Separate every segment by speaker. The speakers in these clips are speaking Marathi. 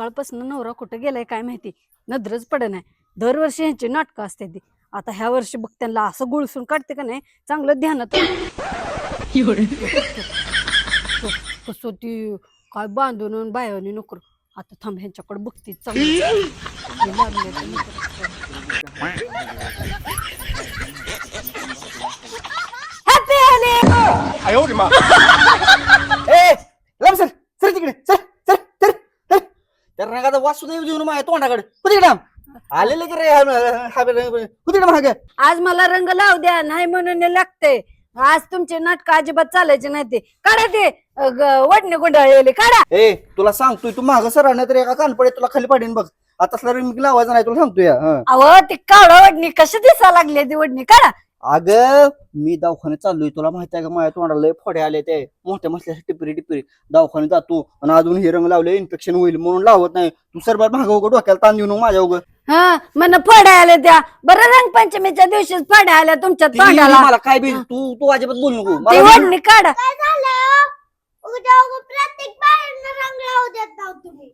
Speaker 1: सकाळपासून नवरा कुठं गेलाय काय माहिती? नजरच पड नाही. दरवर्षी ह्यांची नाटकं असते ती. आता ह्या वर्षी बघ त्यांना असं गुळसून काढते का नाही? चांगलं ध्यानात कसं ती काय बांधून आणि बायानी नोकर आता थांब ह्यांच्याकडे बघते. चांगलं. हे!
Speaker 2: ए सर सर तिकडे. सर रंगाचा वासुदेव देऊन माझ्या तोंडाकडे. कुठे लांब आलेले की रे कुठे माग
Speaker 1: आज मला रंग लावू द्या नाही म्हणून लागतंय. आज तुमचे नाटक अजिबात चालायचे नाही ते. काढा ते वडणे गुंडाळलेले काढा.
Speaker 2: ए तुला सांगतोय तू माग सर तर एका कानपडे तुला खाली पाडीन बघ. आता रिमिक लावायचा नाही तुला सांगतोय हं.
Speaker 1: अव ती कावडा वडणी कशी दिसा लागली ती वडणी? काढा.
Speaker 2: अगं मी दवाखान्यात चाललोय तुला माहिती आहे का? माझ्या तोंडाला लय फोडे आले ते. मोठ्या मसल्याच्या टिपरी टिपरी दवाखान्यात जातो आणि अजून हे रंग लावले इन्फेक्शन होईल म्हणून लावत नाही. तू सर माग उघड डोक्याला ताण देऊ नको माझ्या उघड
Speaker 1: हा मन फड्या आल्या त्या. बरं रंगपंचमीच्या दिवशीच फड्या आल्या तुमच्या तोंडाला.
Speaker 2: मला काय बी तू तू अजिबात बोलू नको.
Speaker 1: ती
Speaker 2: मला
Speaker 1: काढा.
Speaker 3: काय झालं? उद्या उग प्रत्येक बाहेरनं रंग लावू देत नाव तुम्ही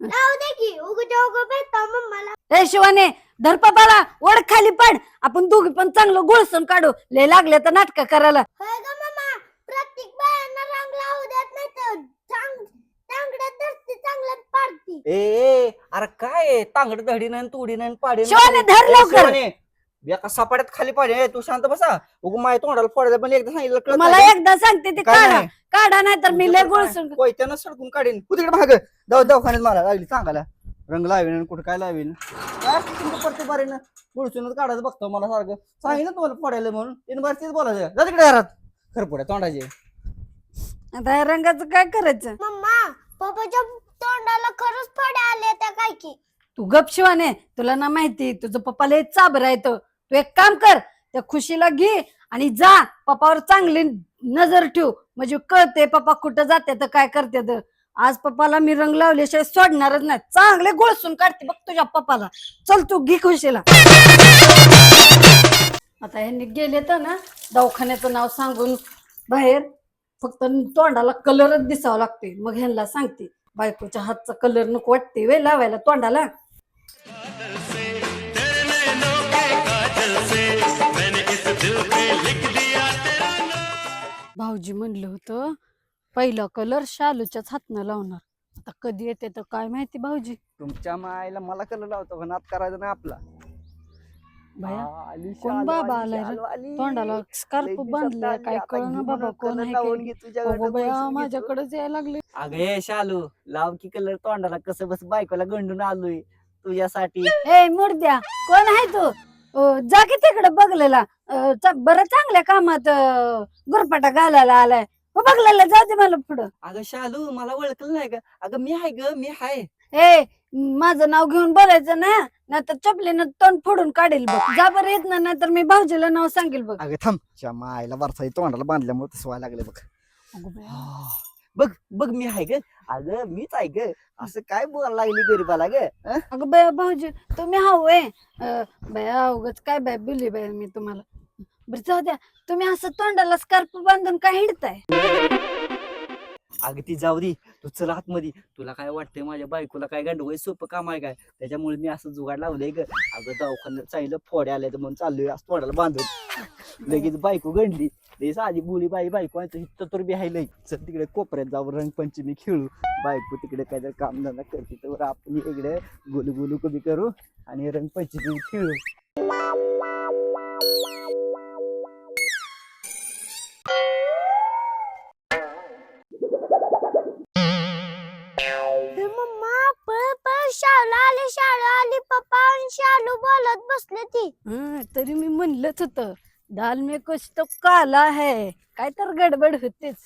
Speaker 3: लावू दे की उगच्या उग भेटता मम्माला.
Speaker 1: ए शिवाने धर पप्पाला वड खाली पड. आपण दोघी पण चांगलं गुळसून काढू. लय लागले तर नाटक करायला.
Speaker 3: होय ग मम्मा प्रत्येक बाहेरनं रंग लावू देत नाही तर चांग चांगड्यात धरती चांगल्यात पाडती.
Speaker 2: ए ए, अरे काय तांगड धडी नाही तुडी नाही पाडी
Speaker 1: शिवाने धर लवकर.
Speaker 2: एका सपाट्यात खाली पाहिजे तू शांत बसा. उग माझ्या तोंडाला फोडायला पण एकदा सांगितलं कळत
Speaker 1: मला
Speaker 2: नाही.
Speaker 1: एकदा सांगते ते
Speaker 2: काय
Speaker 1: काढा.
Speaker 2: नाही.
Speaker 1: काढा नाही तर मी लय गुळसून
Speaker 2: कोयत्यानं सडकून काढीन. तू तिकडे भाग. दव दवाखान्यात मला लागली सांगायला. रंग लावेल आणि कुठं काय लावेल काय तुमचं बारीनं काढायचं बघतो मला सारखं. सांगितलं तुम्हाला फोडायला म्हणून. तीन बार तेच बोलायचं. जा तिकडे घरात. खरपुड्या तोंडाचे.
Speaker 1: आता या रंगाचं काय करायचं?
Speaker 3: मम्मा पप्पाच्या तोंडाला खरंच फडे आले त्या काय की?
Speaker 1: तू गप शिवाने. तुला ना माहिती तुझं पप्पा लय चाबर येतो तू एक काम कर त्या खुशीला घे आणि जा. पप्पावर चांगली नजर ठेव. म्हणजे कळते पप्पा कुठं जाते तर काय करते तर आज पप्पाला मी रंग लावल्याशिवाय सोडणारच नाही. चांगले गोळसून काढते बघ तुझ्या पप्पाला. चल तू घे खुशीला. आता ह्यांनी गेले तर ना दवाखान्याचं नाव सांगून बाहेर. फक्त तोंडाला कलरच दिसावं लागते मग ह्यांना सांगते बायकोच्या हातचा कलर नको वाटते वे लावायला तोंडाला. भाऊजी म्हणलं होतं पहिला कलर शालूच्याच हातनं लावणार. आता कधी येते तर काय माहिती भाऊजी?
Speaker 2: तुमच्या मायला मला कलर लावतो पण नात करायचं नाही आपला.
Speaker 1: भया
Speaker 2: आली
Speaker 1: कोण
Speaker 2: शालू
Speaker 1: बाबा
Speaker 2: आली,
Speaker 1: आलाय रे?
Speaker 2: शालू आली.
Speaker 1: तोंडाला स्कार्फ बांधलाय
Speaker 2: आली,
Speaker 1: काय
Speaker 2: आता
Speaker 1: कळना
Speaker 2: घे
Speaker 1: बाबा कोण आहे
Speaker 2: लावून.
Speaker 1: माझ्याकडेच यायला लागले.
Speaker 2: अगं हे शालू लाव की कलर तोंडाला कसं बस बायकोला गंडून आलोय तुझ्यासाठी.
Speaker 1: ए मुर्द्या कोण आहे तू? अ, जा की तिकडे बघलेला. अ, चा- बरं चांगल्या कामात अ, गुरपाटा घालायला आलाय. हो बघलेला जाऊ दे मला पुढं.
Speaker 2: अगं शालू मला ओळखलं नाही का अगं मी आहे ग मी आहे.
Speaker 1: ए माझं नाव घेऊन बोलायचं ना? नाहीतर चपलीनं तोंड फोडून काढेल बघ. जा बरं येत ना नाहीतर मी भाऊजीला नाव सांगेल बघ.
Speaker 2: अगं थांब. मायला वरचा तोंडाला बांधल्यामुळे तसं व्हायला लागले बघ.
Speaker 1: अगो बया.
Speaker 2: हा. बघ बघ मी आहे ग. अगं मीच आहे ग. असं काय बोलायला लागली गरीबाला ग? हं?
Speaker 1: अगं बया भाऊजी तुम्ही हवे बया उगाच काय बाय बोलली बाय मी तुम्हाला. बरं जाऊ द्या. तुम्ही असं तोंडाला स्कार्फ बांधून काय हिडताय?
Speaker 2: अगं ती जाऊ दे. तू चल आतमध्ये. तुला काय वाटतंय माझ्या बायकोला काय गांडवय सोपं काम आहे काय? त्याच्यामुळे मी असं जुगाड लावलंय ग. अगं दवाखान्यात चांगलं फोड्या आल्या तर म्हणून चाललोय असं तोंडाला बांधून. लगेच बायको गंडली. ते साधी बोली बाई बायको आहे तर तर लय चल तिकडे कोपऱ्यात जाऊ रंगपंचमी खेळू. बायको तिकडे काय काम धंदा करते तर आपण इकडे गोलू गोलू कमी करू आणि रंगपंचमी खेळू.
Speaker 3: शाळू आली शाळू आली पप्पा आणि शालू बोलत बसले ती.
Speaker 1: हं, तरी मी म्हणलंच होतं दाल में कुछ तो काला है काय तर गडबड होतेच.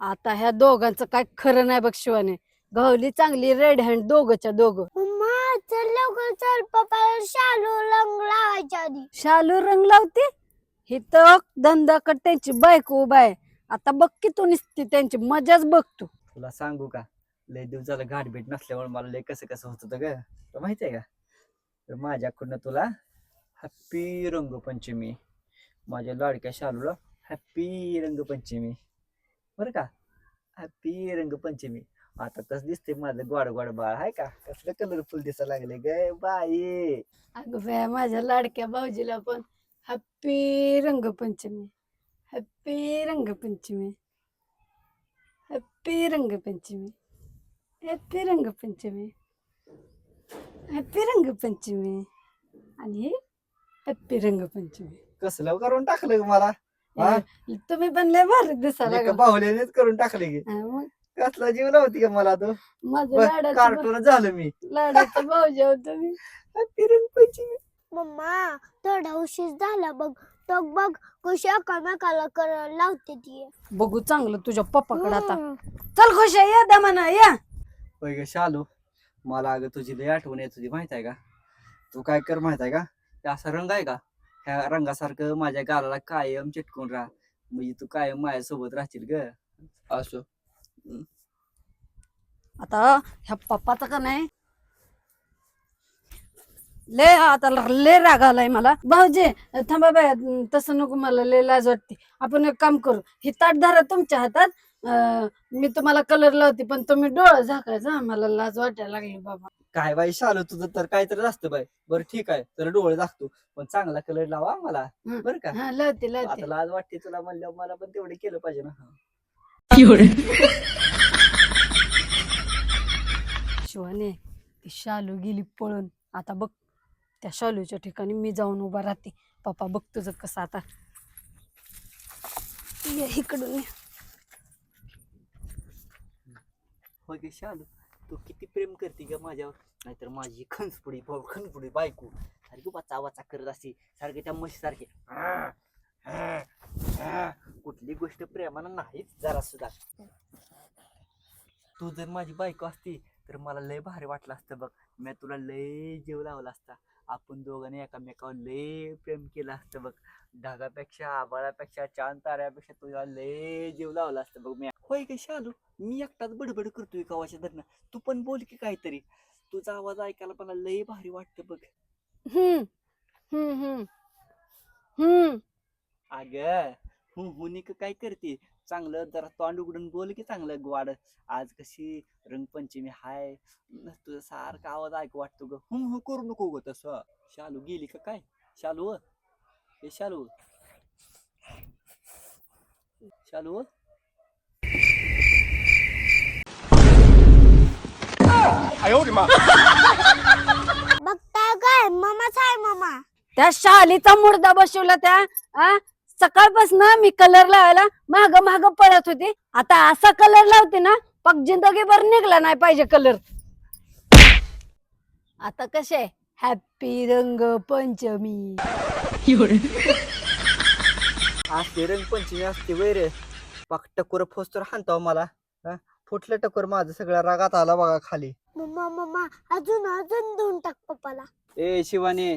Speaker 1: आता ह्या दोघांचं काय खरं नाही बघ शिवाने. गवली चांगली रेड हँड दोघच्या दोघ.
Speaker 3: मम्मा चल लवकर चल पप्पा शालू रंग लावायच्या आधी.
Speaker 1: शालू रंग लावते? ही तर धंदा कर त्यांची बायको उभा आहे. आता बघ की तू निसती त्यांची मजाच बघ तू.
Speaker 2: तुला सांगू का? लय दिवसाला गाठ भेट नसल्यामुळे मला लय कसं कसं होत होतं ग. तुला माहिती आहे का? तर माझ्याकडनं तुला हॅप्पी रंगपंचमी. माझ्या लाडक्या शालूला हॅप्पी रंगपंचमी. बरं का? हॅप्पी रंगपंचमी. आता कसं दिसते माझं गोड गोड बाळ. आहे का? कसलं कलरफुल दिसायला लागले गे. बाई.
Speaker 1: अगं बाया माझ्या लाडक्या भाऊजीला पण happy Rangpanchami. Happy Rangpanchami. Happy Rangpanchami. Happy Rangpanchami happy Rangpanchami आणि हॅप्पी रंगपंचमी
Speaker 2: कसलं करून टाकलं ग मला? हा?
Speaker 1: तुम्ही लय भारी दिसायला
Speaker 2: एका. बाहुल्यानेच करून टाकले की.
Speaker 1: हा, मग?
Speaker 2: कसला जीव लावती का मला तो?
Speaker 1: माझं लाडाचं
Speaker 2: कार्टून झालं मी.
Speaker 1: लाडाचं भाऊजी आहो तुम्ही
Speaker 2: हॅपी रंगपंचमी
Speaker 3: मम्मा थोडा उशीर झाला बघ. तो बघ कशी एकामेकाला करायला लावते ती.
Speaker 1: बघू चांगलं तुझ्या पप्पाकडे आता. चल खुश या द्या म्हणा या.
Speaker 2: होय ग शालू. मला अगं तुझी लय आठवण आहे तुझी माहीत आहे का? तू काय कर माहीत आहे का? हे असा रंग आहे का? ह्या रंगासारखं माझ्या गालाला कायम चिटकून राहा. म्हणजे तू कायम माझ्यासोबत राहशील ग. असो.
Speaker 1: आता ह्या पप्पाचा का नाही? लय आता लय राग आलाय मला. भाऊजी थांबा बाय तसं नको मला लय लाज वाटते. आपण एक काम करू ही ताट धरा तुमच्या हातात मी तुम्हाला कलर लावते पण तुम्ही डोळं झाकायचं मला लाज वाटायला लागली बाबा.
Speaker 2: काय बाई शालू तुझं तर काहीतरी असतं बाई. बरं ठीक आहे. तर डोळे दाखतो पण चांगला कलर लावा मला
Speaker 1: हं.
Speaker 2: बरं का?
Speaker 1: हा लावते लावते.
Speaker 2: आता लाज वाटते तुला म्हणल्यावर मला पण तेवढे केलं पाहिजे ना.
Speaker 1: शिवाने ती शालू गेली पळून. आता बघ त्या शालूच्या ठिकाणी मी जाऊन उभा राहते. पप्पा बघ तुझं कसं आता. ये इकडून ये.
Speaker 2: हो ग शालू तू किती प्रेम करते ग माझ्यावर? नाहीतर माझी खनसपुडी भाऊ खनपुडी बायको. सारखी वाचा वाचा करत असते सारखे त्या म्हशी सारखे कुठली गोष्ट प्रेमानं नाहीच जरा सुद्धा. तू जर माझी बायको असती तर मला लय भारी वाटलं असतं बघ. मी तुला लय जीव लावला असता. आपण दोघांनी एकामेकावर लय प्रेम केलं असतं बघ. ढगापेक्षा आबाळापेक्षा चांद ताऱ्यापेक्षा तुला लय जीव लावला असतं बघ मी. होय ग शालू मी एकटाच बडबड करतोय गावाच्या धरणं तू पण बोल की काहीतरी. तुझा आवाज ऐकायला मला लय भारी वाटतं बघ.
Speaker 1: हम्म हम्म हम्म हम्म.
Speaker 2: अग हु हुनिक काय करते? चांगलं जरा तोंड उघडून बोल की चांगलं गोड आज कशी रंगपंचमी हाय? न तुझा सारखा आवाज ऐकू वाटतो ग. हुम हु करू नको ग तसं. शालू गेली का काय? शालू हे शालू. शालू?
Speaker 3: बघताय काय मम्माच आहे मम्मा
Speaker 1: त्या शालीचा मुर्दा बसवला त्या आ? सकाळपासून मी कलर लावायला माग माग पळत होती. आता असा कलर लावते ना पग जिंदगीभर निघला नाही पाहिजे कलर. आता कसे? हॅप्पी रंग पंचमी.
Speaker 2: असते रंगपंचमी असते वैर पाक टकोर फोस्तर हाणताव मला हा? फुटलं टकोर माझं सगळ्या रागात आला बघा खाली.
Speaker 3: मम्मा मम्मा अजून अजून देऊन टाक पप्पाला.
Speaker 2: ए शिवाने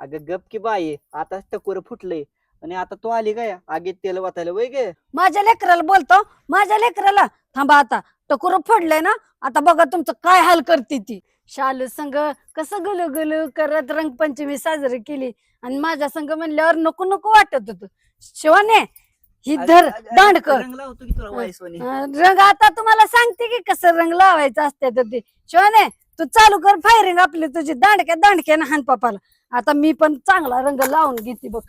Speaker 2: अगं गप की बाई आता टकोर फुटलंय. आणि आता तू आली काय? आगीत तेल वाटायला वय गे?
Speaker 1: माझ्या लेकराला बोलतो माझ्या लेकराला. थांबा आता टकुर फोडलंय ना? आता बघा तुमचं काय हाल करते ती. शालू संघ कसं गुलू गुलू करत रंगपंचमी साजरी केली. आणि माझ्या संघ म्हणल्यावर नको नको वाटत होत. शिवाने ही धर दांड कर.
Speaker 2: रंग लावतो की तुला वायसवानी
Speaker 1: अं, रंग आता तुम्हाला सांगते की कसं रंग लावायचं असते तर ते. शिवाने तू चालू कर फायरिंग आपली तुझी. दांडक्या दांडक्यानं हान पप्पाला आता मी पण चांगला रंग लावून घेते बघ.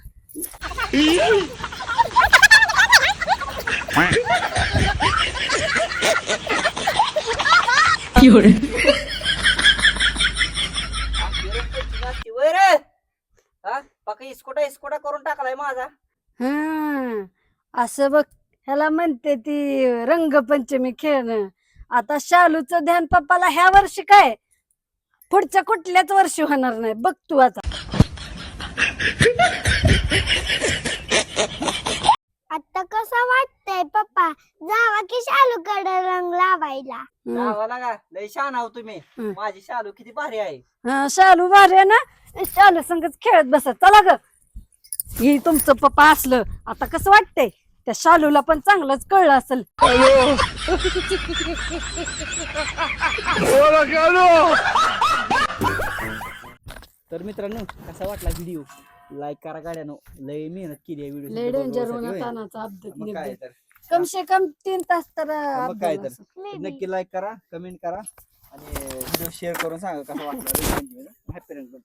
Speaker 2: वय रे. हा? पाका इस्कोटा इस्कोटा करून टाकलाय माझा.
Speaker 1: हं, असं बघ ह्याला म्हणते ती रंगपंचमी खेळणं. आता शालूचं ध्यान पप्पाला ह्या वर्षी काय? पुढच्या कुठल्याच वर्षी होणार नाही. बघ तू आता.
Speaker 3: आता कसं वाटतंय पप्पा? जावा की शालूकडे रंग लावायला?
Speaker 1: हं,
Speaker 2: गावाला का? लय छान आहो तुम्ही.
Speaker 1: हं.
Speaker 2: माझी शालू किती भारी आहे.
Speaker 1: हं, शालू भारी आहे ना? शालू संगच खेळत बसा. चला ग. ही तुमचं पप्पा असलं आता कसं वाटतंय? त्या शालूला पण चांगलंच कळलं असेल.
Speaker 2: तर मित्रांनो कसा वाटला व्हिडिओ लाईक करा गाड्यानो. लय मेहनत केली आहे
Speaker 1: लय डेंजर
Speaker 2: व्हिडिओ
Speaker 1: अपडेट
Speaker 2: तर.
Speaker 1: कम से कम तीन तास तर
Speaker 2: मग काय तर.
Speaker 1: असेल.
Speaker 2: नक्की लाईक करा कमेंट करा. आणि व्हिडिओ शेअर करून सांगा कसा वाटला. हॅपी रंग